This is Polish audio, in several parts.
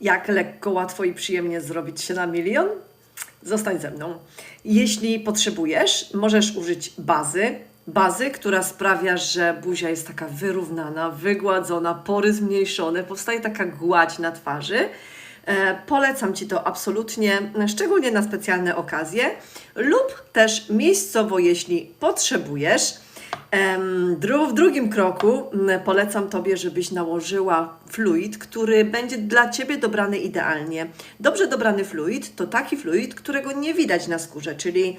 Jak lekko, łatwo i przyjemnie zrobić się na milion? Zostań ze mną. Jeśli potrzebujesz, możesz użyć bazy. Bazy, która sprawia, że buzia jest taka wyrównana, wygładzona, pory zmniejszone, powstaje taka gładź na twarzy. E, Polecam Ci to absolutnie, szczególnie na specjalne okazje lub też miejscowo, jeśli potrzebujesz. W drugim kroku polecam Tobie, żebyś nałożyła fluid, który będzie dla Ciebie dobrany idealnie. Dobrze dobrany fluid to taki fluid, którego nie widać na skórze, czyli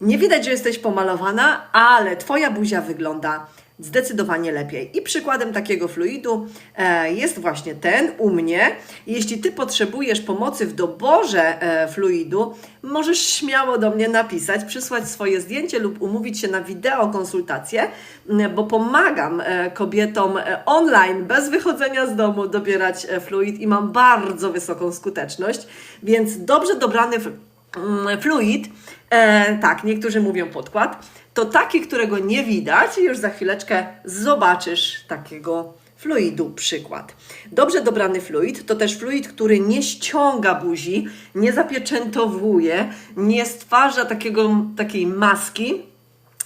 nie widać, że jesteś pomalowana, ale Twoja buzia wygląda zdecydowanie lepiej. I przykładem takiego fluidu e, jest właśnie ten u mnie. Jeśli Ty potrzebujesz pomocy w doborze e, fluidu, możesz śmiało do mnie napisać, przysłać swoje zdjęcie lub umówić się na wideokonsultację, bo pomagam e, kobietom online, bez wychodzenia z domu, dobierać fluid i mam bardzo wysoką skuteczność, więc dobrze dobrany fluid, e, tak, niektórzy mówią podkład, to taki, którego nie widać, już za chwileczkę zobaczysz takiego fluidu przykład. Dobrze dobrany fluid to też fluid, który nie ściąga buzi, nie zapieczętowuje, nie stwarza takiego, takiej maski,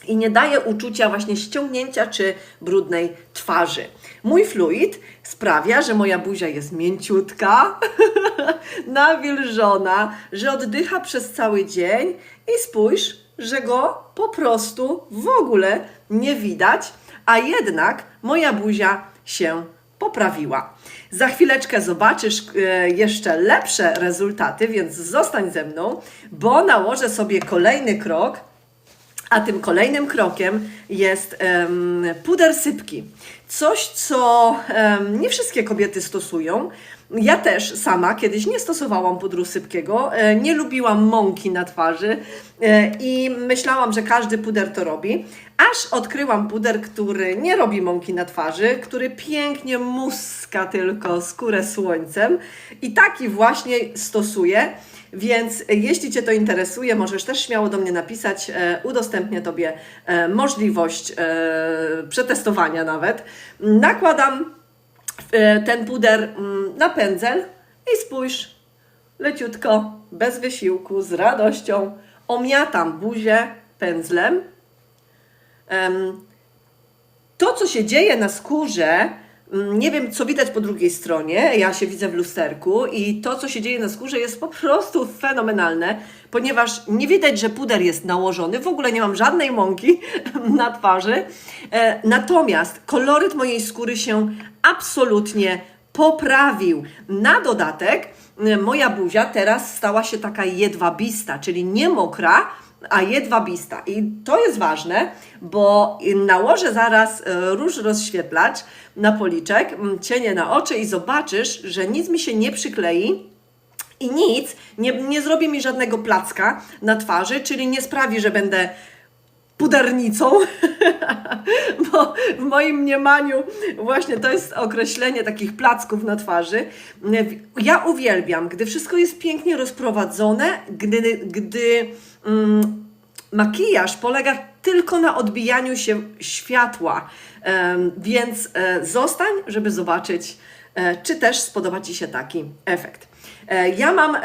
i nie daje uczucia właśnie ściągnięcia czy brudnej twarzy. Mój fluid sprawia, że moja buzia jest mięciutka, nawilżona, że oddycha przez cały dzień i spójrz, że go po prostu w ogóle nie widać, a jednak moja buzia się poprawiła. Za chwileczkę zobaczysz e, jeszcze lepsze rezultaty, więc zostań ze mną, bo nałożę sobie kolejny krok, a tym kolejnym krokiem jest em, puder sypki. Coś, co em, nie wszystkie kobiety stosują. Ja też sama kiedyś nie stosowałam pudru sypkiego, e, nie lubiłam mąki na twarzy e, i myślałam, że każdy puder to robi, aż odkryłam puder, który nie robi mąki na twarzy, który pięknie muska tylko skórę słońcem i taki właśnie stosuję. Więc jeśli Cię to interesuje, możesz też śmiało do mnie napisać. E, udostępnię Tobie e, możliwość e, przetestowania nawet. Nakładam e, ten puder mm, na pędzel i spójrz, leciutko, bez wysiłku, z radością omiatam buzię pędzlem. Em, to, co się dzieje na skórze, nie wiem, co widać po drugiej stronie, ja się widzę w lusterku i to, co się dzieje na skórze jest po prostu fenomenalne, ponieważ nie widać, że puder jest nałożony, w ogóle nie mam żadnej mąki na twarzy, e, natomiast koloryt mojej skóry się absolutnie poprawił. Na dodatek e, moja buzia teraz stała się taka jedwabista, czyli nie mokra, a jedwabista. I to jest ważne, bo nałożę zaraz e, róż rozświetlacz na policzek, cienie na oczy i zobaczysz, że nic mi się nie przyklei. I nic nie, nie zrobi mi żadnego placka na twarzy, czyli nie sprawi, że będę pudernicą, bo w moim mniemaniu właśnie to jest określenie takich placków na twarzy. Ja uwielbiam, gdy wszystko jest pięknie rozprowadzone, gdy, gdy mm, makijaż polega tylko na odbijaniu się światła, więc e, zostań, żeby zobaczyć, czy też spodoba Ci się taki efekt. E, Ja mam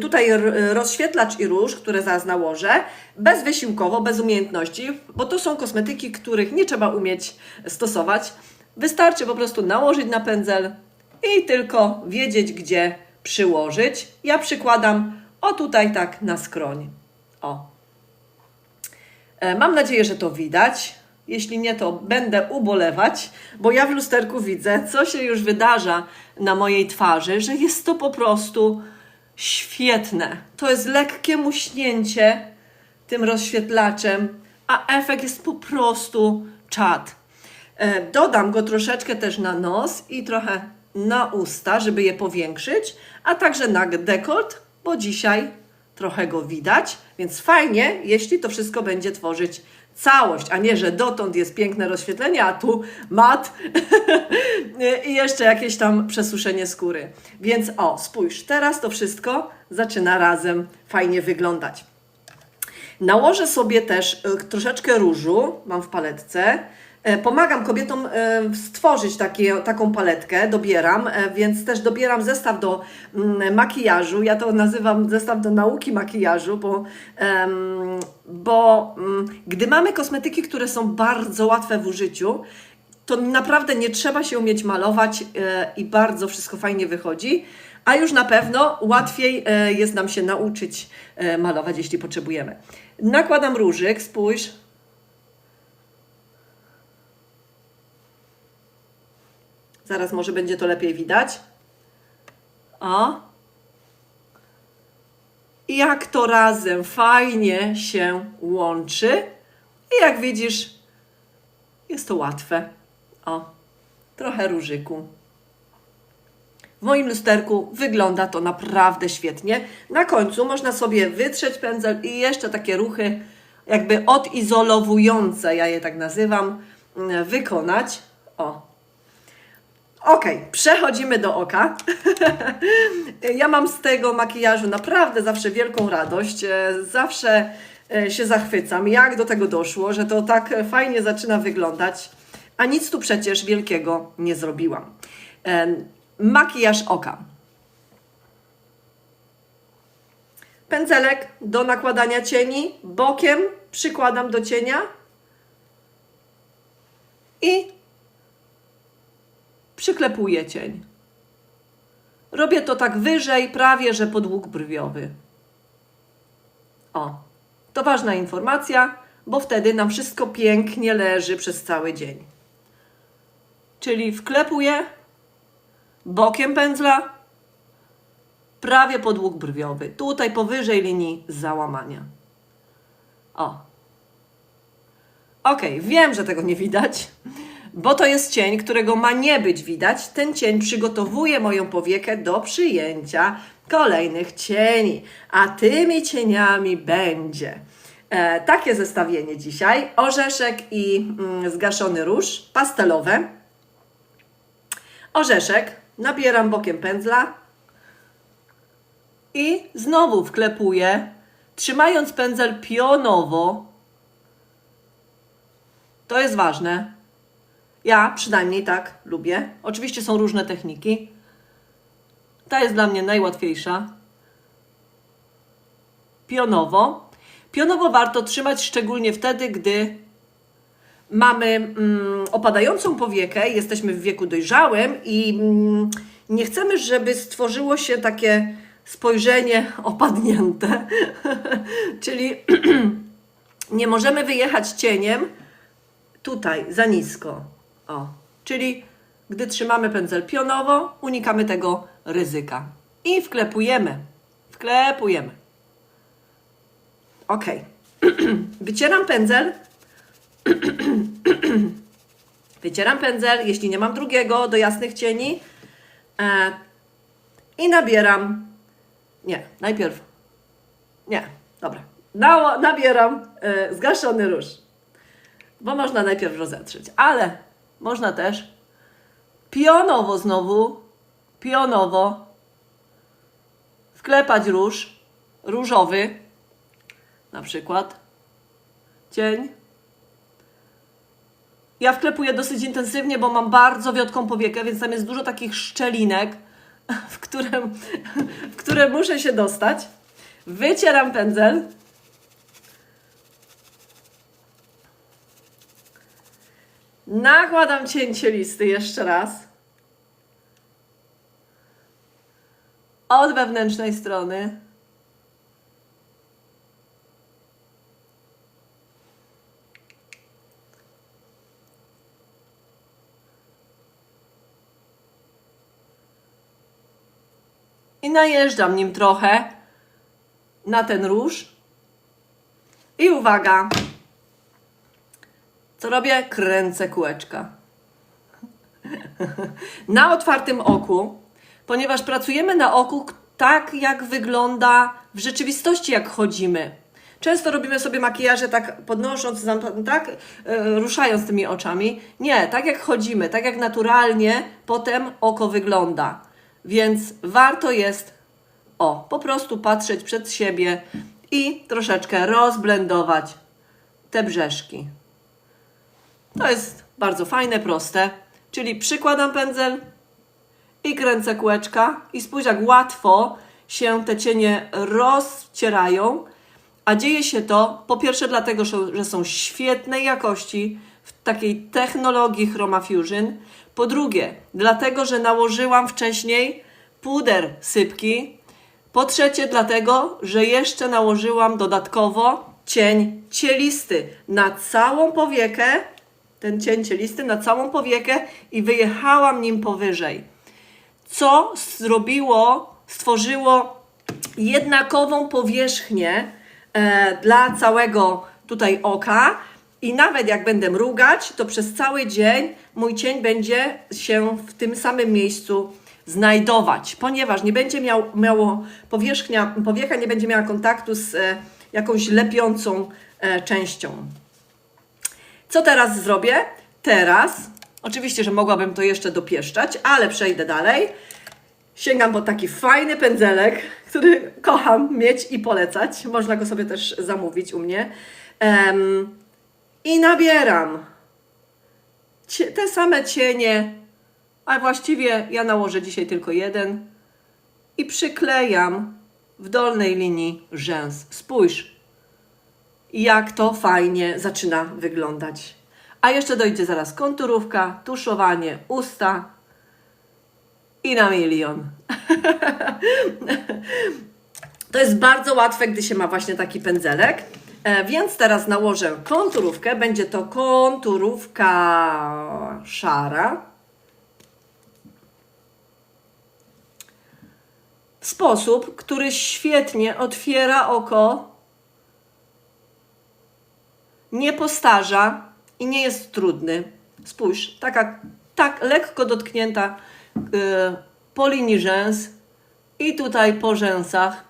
tutaj rozświetlacz i róż, które zaraz nałożę, bezwysiłkowo, bez umiejętności, bo to są kosmetyki, których nie trzeba umieć stosować. Wystarczy po prostu nałożyć na pędzel i tylko wiedzieć, gdzie przyłożyć. Ja przykładam o tutaj tak na skroń. O. E, Mam nadzieję, że to widać. Jeśli nie, to będę ubolewać, bo ja w lusterku widzę, co się już wydarza na mojej twarzy, że jest to po prostu świetne. To jest lekkie muśnięcie tym rozświetlaczem, a efekt jest po prostu czad. E, Dodam go troszeczkę też na nos i trochę na usta, żeby je powiększyć, a także na dekolt, bo dzisiaj trochę go widać, więc fajnie, jeśli to wszystko będzie tworzyć całość, a nie, że dotąd jest piękne rozświetlenie, a tu mat i jeszcze jakieś tam przesuszenie skóry. Więc o, spójrz, teraz to wszystko zaczyna razem fajnie wyglądać. Nałożę sobie też y, troszeczkę różu, mam w paletce, E, Pomagam kobietom e, stworzyć takie, taką paletkę, dobieram, e, więc też dobieram zestaw do mm, makijażu. Ja to nazywam zestaw do nauki makijażu, bo, bo mm, gdy mamy kosmetyki, które są bardzo łatwe w użyciu, to naprawdę nie trzeba się umieć malować e, i bardzo wszystko fajnie wychodzi. A już na pewno łatwiej e, jest nam się nauczyć e, malować, jeśli potrzebujemy. Nakładam różyk, spójrz. Zaraz może będzie to lepiej widać. O. I jak to razem fajnie się łączy. I jak widzisz, jest to łatwe. O, trochę różyku. W moim lusterku wygląda to naprawdę świetnie. Na końcu można sobie wytrzeć pędzel i jeszcze takie ruchy jakby odizolowujące, ja je tak nazywam, mm, wykonać. O. Ok, przechodzimy do oka. ja mam z tego makijażu naprawdę zawsze wielką radość. E, Zawsze e, się zachwycam, jak do tego doszło, że to tak fajnie zaczyna wyglądać. A nic tu przecież wielkiego nie zrobiłam. Em, Makijaż oka. Pędzelek do nakładania cieni, bokiem przykładam do cienia i przyklepuję cień. Robię to tak wyżej, prawie że podłóg brwiowy. O, to ważna informacja, bo wtedy nam wszystko pięknie leży przez cały dzień. Czyli wklepuję bokiem pędzla, prawie podłóg brwiowy, tutaj powyżej linii załamania. O. Ok, wiem, że tego nie widać, bo to jest cień, którego ma nie być widać. Ten cień przygotowuje moją powiekę do przyjęcia kolejnych cieni, a tymi cieniami będzie e, takie zestawienie dzisiaj: orzeszek i mm, zgaszony róż pastelowe. Orzeszek nabieram bokiem pędzla i znowu wklepuję, trzymając pędzel pionowo. To jest ważne. Ja przynajmniej tak lubię. Oczywiście są różne techniki. Ta jest dla mnie najłatwiejsza. Pionowo. Pionowo warto trzymać szczególnie wtedy, gdy mamy mm, opadającą powiekę, jesteśmy w wieku dojrzałym i mm, nie chcemy, żeby stworzyło się takie spojrzenie opadnięte. Czyli nie możemy wyjechać cieniem tutaj za nisko. O. Czyli gdy trzymamy pędzel pionowo, unikamy tego ryzyka. I wklepujemy. Wklepujemy. Ok. Wycieram pędzel Wycieram pędzel, jeśli nie mam drugiego, do jasnych cieni. E, I nabieram. Nie, najpierw. Nie, dobra. Na, nabieram e, zgaszony róż. Bo można najpierw rozetrzeć, ale można też. Pionowo znowu, pionowo. Wklepać róż, różowy, na przykład. Cień. Ja wklepuję dosyć intensywnie, bo mam bardzo wiotką powiekę, więc tam jest dużo takich szczelinek, w które, w które muszę się dostać. Wycieram pędzel. Nakładam cięcie listy jeszcze raz. Od wewnętrznej strony. i najeżdżam nim trochę na ten róż. I uwaga, co robię? Kręcę kółeczka. na otwartym oku, ponieważ pracujemy na oku tak, jak wygląda w rzeczywistości, jak chodzimy. Często robimy sobie makijaże tak podnosząc, tak, e, ruszając tymi oczami. Nie, tak jak chodzimy, tak jak naturalnie potem oko wygląda. Więc warto jest, o, po prostu patrzeć przed siebie i troszeczkę rozblendować te brzeszki. To jest Bardzo fajne, proste. Czyli przykładam pędzel i kręcę kółeczka i spójrz jak łatwo się te cienie rozcierają. A dzieje się to po pierwsze dlatego, że są świetnej jakości w takiej technologii Chroma Fusion. Po drugie, dlatego, że nałożyłam wcześniej puder sypki. Po trzecie, dlatego, że jeszcze nałożyłam dodatkowo cień cielisty na całą powiekę. Ten cień cielisty na całą powiekę i wyjechałam nim powyżej co zrobiło, stworzyło jednakową powierzchnię e, dla całego tutaj oka. I nawet jak będę mrugać, to przez cały dzień mój cień będzie się w tym samym miejscu znajdować, ponieważ nie będzie miał, miało powierzchnia, powiecha nie będzie miała kontaktu z e, jakąś lepiącą e, częścią. Co teraz zrobię? Teraz, oczywiście, że mogłabym to jeszcze dopieszczać, ale przejdę dalej. Sięgam po taki fajny pędzelek, który kocham mieć i polecać. Można go sobie też zamówić u mnie. Em, I nabieram te same cienie, a właściwie ja nałożę dzisiaj tylko jeden. I przyklejam w dolnej linii rzęs. Spójrz, jak to fajnie zaczyna wyglądać. A jeszcze dojdzie zaraz konturówka, tuszowanie, usta i na milion. to jest bardzo łatwe, gdy się ma właśnie taki pędzelek. E, więc teraz nałożę konturówkę. Będzie to konturówka szara. W sposób, który świetnie otwiera oko nie postarza i nie jest trudny. Spójrz, taka tak lekko dotknięta y, po linii rzęs i tutaj po rzęsach.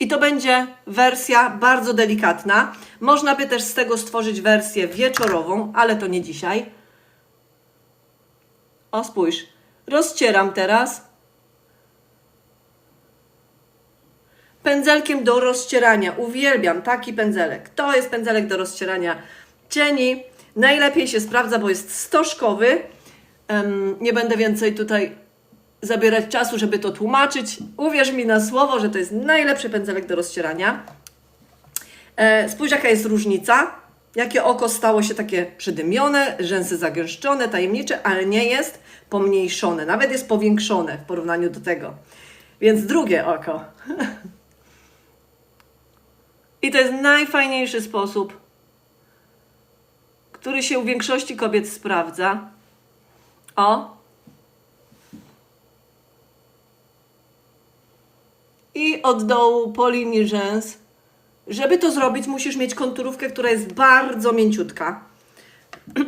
I to będzie wersja bardzo delikatna. Można by też z tego stworzyć wersję wieczorową, ale to nie dzisiaj. O, spójrz. Rozcieram teraz. Pędzelkiem do rozcierania. Uwielbiam taki pędzelek. To jest pędzelek do rozcierania cieni. Najlepiej się sprawdza, bo jest stożkowy. Em, nie będę więcej tutaj zabierać czasu, żeby to tłumaczyć. Uwierz mi na słowo, że to jest najlepszy pędzelek do rozcierania. E, spójrz, jaka jest różnica. Jakie oko stało się takie przydymione, rzęsy zagęszczone, tajemnicze, ale nie jest pomniejszone. Nawet jest powiększone w porównaniu do tego. Więc drugie oko. I to jest najfajniejszy sposób, który się u większości kobiet sprawdza. O. I od dołu po linii rzęs. Żeby to zrobić, musisz mieć konturówkę, która jest bardzo mięciutka.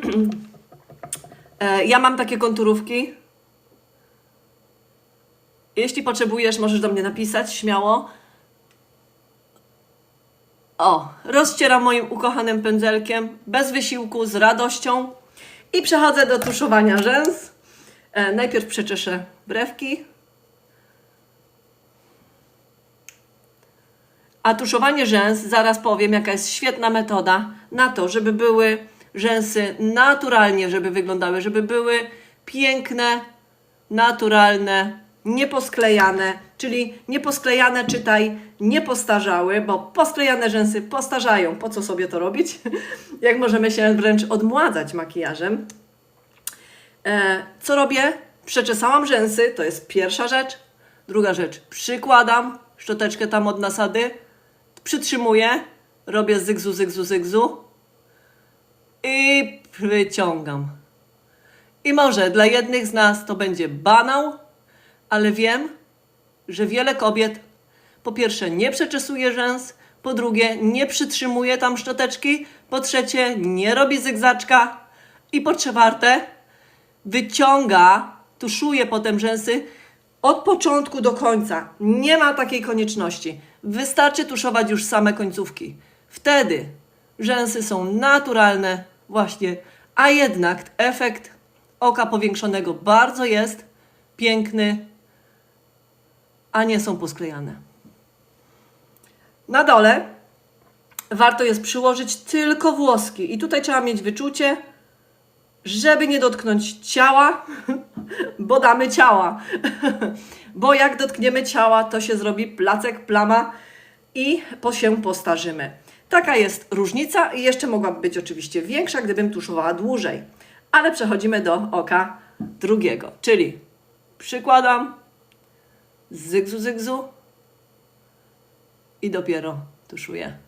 E, ja mam takie konturówki. Jeśli potrzebujesz, możesz do mnie napisać śmiało. O, rozcieram moim ukochanym pędzelkiem, bez wysiłku, z radością. I przechodzę do tuszowania rzęs. E, najpierw przeczeszę brewki. A tuszowanie rzęs, zaraz powiem, jaka jest świetna metoda na to, żeby były rzęsy naturalnie, żeby wyglądały, żeby były piękne, naturalne, nieposklejane, czyli nieposklejane, czytaj, nie postarzały, bo posklejane rzęsy postarzają. Po co sobie to robić? Jak możemy się wręcz odmładzać makijażem. E, co robię? Przeczesałam rzęsy, to jest pierwsza rzecz. Druga rzecz, przykładam szczoteczkę tam od nasady, przytrzymuję, robię zygzu, zygzu, zygzu i wyciągam. I może dla jednych z nas to będzie banał, ale wiem, że wiele kobiet po pierwsze nie przeczesuje rzęs, po drugie nie przytrzymuje tam szczoteczki, po trzecie nie robi zygzaczka i po czwarte wyciąga, tuszuje potem rzęsy od początku do końca. Nie ma takiej konieczności. Wystarczy tuszować już same końcówki. Wtedy rzęsy są naturalne właśnie, a jednak efekt oka powiększonego bardzo jest piękny, a nie są posklejane. Na dole warto jest przyłożyć tylko włoski. I tutaj trzeba mieć wyczucie, żeby nie dotknąć ciała, bo damy ciała. bo jak dotkniemy ciała, to się zrobi placek, plama i po się postarzymy. Taka jest różnica i jeszcze mogłaby być oczywiście większa, gdybym tuszowała dłużej. Ale przechodzimy do oka drugiego, czyli przykładam, zygzu, zygzu i dopiero tuszuję.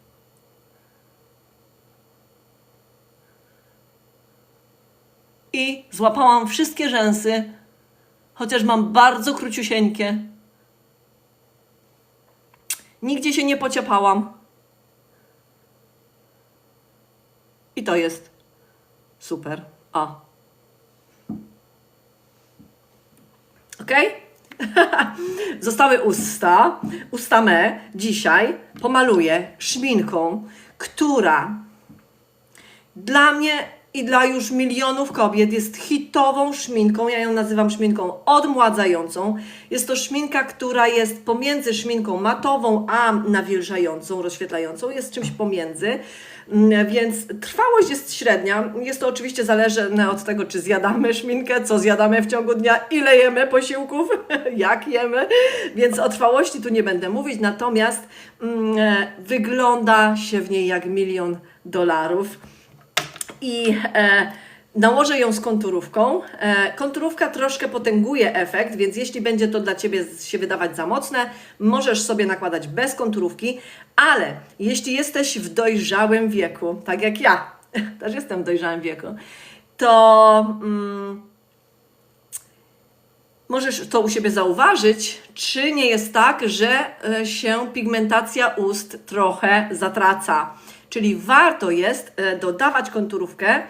I złapałam wszystkie rzęsy, chociaż mam bardzo króciusieńkie. Nigdzie się nie pociepałam. I to jest super. O. Ok? Zostały usta. Usta me dzisiaj pomaluję szminką, która dla mnie i dla już milionów kobiet jest hitową szminką. Ja ją nazywam szminką odmładzającą. Jest to szminka, która jest pomiędzy szminką matową a nawilżającą, rozświetlającą. Jest czymś pomiędzy. Mm, Więc trwałość jest średnia. Jest to oczywiście zależne od tego, czy zjadamy szminkę, co zjadamy w ciągu dnia, ile jemy posiłków, jak jemy. Więc o trwałości tu nie będę mówić. Natomiast mm, e, wygląda się w niej jak milion dolarów i e, nałożę ją z konturówką. E, konturówka troszkę potęguje efekt, więc jeśli będzie to dla Ciebie się wydawać za mocne, możesz sobie nakładać bez konturówki, ale jeśli jesteś w dojrzałym wieku, tak jak ja, też jestem w dojrzałym wieku, to mm, możesz to u siebie zauważyć, czy nie jest tak, że e, się pigmentacja ust trochę zatraca. Czyli warto jest e, dodawać konturówkę,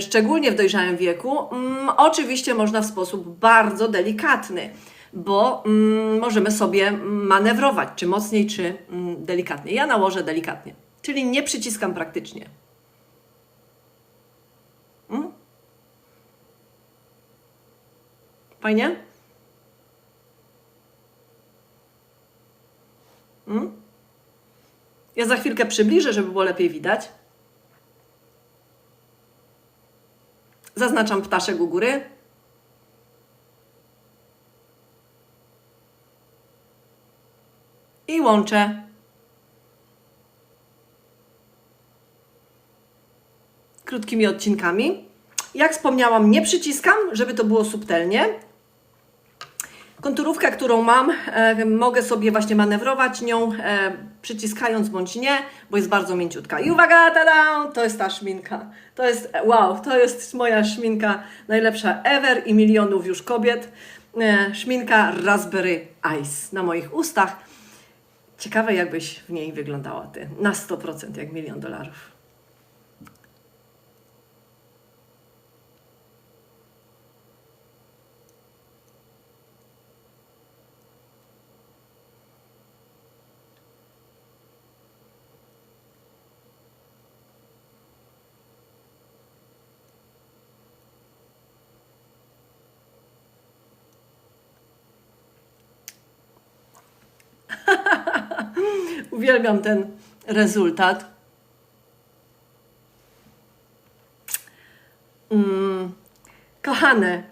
szczególnie w dojrzałym wieku. Mm, Oczywiście można w sposób bardzo delikatny, bo mm, możemy sobie manewrować, czy mocniej, czy mm, delikatnie. Ja nałożę delikatnie, czyli nie przyciskam praktycznie. Fajnie? Ja za chwilkę przybliżę, żeby było lepiej widać. Zaznaczam ptaszek u góry. I łączę. Krótkimi odcinkami. Jak wspomniałam, nie przyciskam, żeby to było subtelnie. Konturówkę, którą mam, e, mogę sobie właśnie manewrować nią, e, przyciskając bądź nie, bo jest bardzo mięciutka. I uwaga, tada! To jest ta szminka. To jest, wow, to jest moja szminka najlepsza ever i milionów już kobiet. E, szminka Raspberry Ice na moich ustach. Ciekawe, jakbyś w niej wyglądała ty. Na 100% jak milion dolarów. Uwielbiam ten rezultat. Mm, kochane,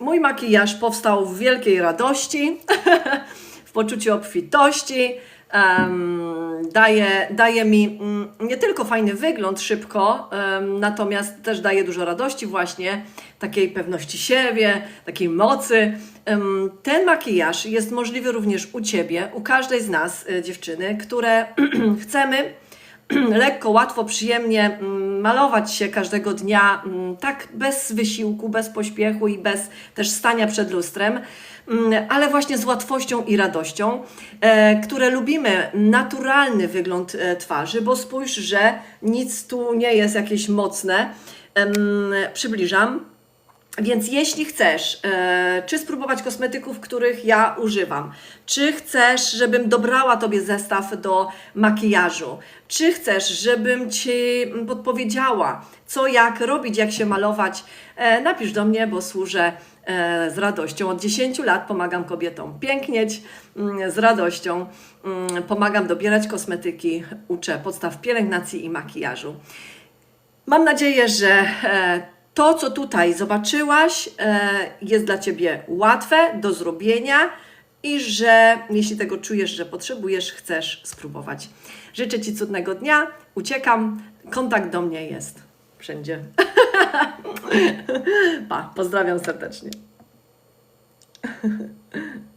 mój makijaż powstał w wielkiej radości, w poczuciu obfitości. em, daje, daje mi mm, nie tylko fajny wygląd szybko, natomiast też daje dużo radości, właśnie takiej pewności siebie, takiej mocy. Ten makijaż jest możliwy również u Ciebie, u każdej z nas, y, dziewczyny, które chcemy lekko, łatwo, przyjemnie mm, malować się każdego dnia, mm, tak bez wysiłku, bez pośpiechu i bez też stania przed lustrem, mm, ale właśnie z łatwością i radością, e, które lubimy naturalny wygląd e, twarzy, bo spójrz, że nic tu nie jest jakieś mocne. Przybliżam. Więc jeśli chcesz, e, czy spróbować kosmetyków, których ja używam, czy chcesz, żebym dobrała Tobie zestaw do makijażu, czy chcesz, żebym Ci podpowiedziała, co jak robić, jak się malować, e, napisz do mnie, bo służę e, z radością. Od 10 lat pomagam kobietom pięknieć mm, z radością. Mm, Pomagam dobierać kosmetyki, uczę podstaw pielęgnacji i makijażu. Mam nadzieję, że to, co tutaj zobaczyłaś, e, jest dla Ciebie łatwe do zrobienia i że jeśli tego czujesz, że potrzebujesz, chcesz spróbować. Życzę Ci cudnego dnia, uciekam, kontakt do mnie jest wszędzie. pa, pozdrawiam serdecznie.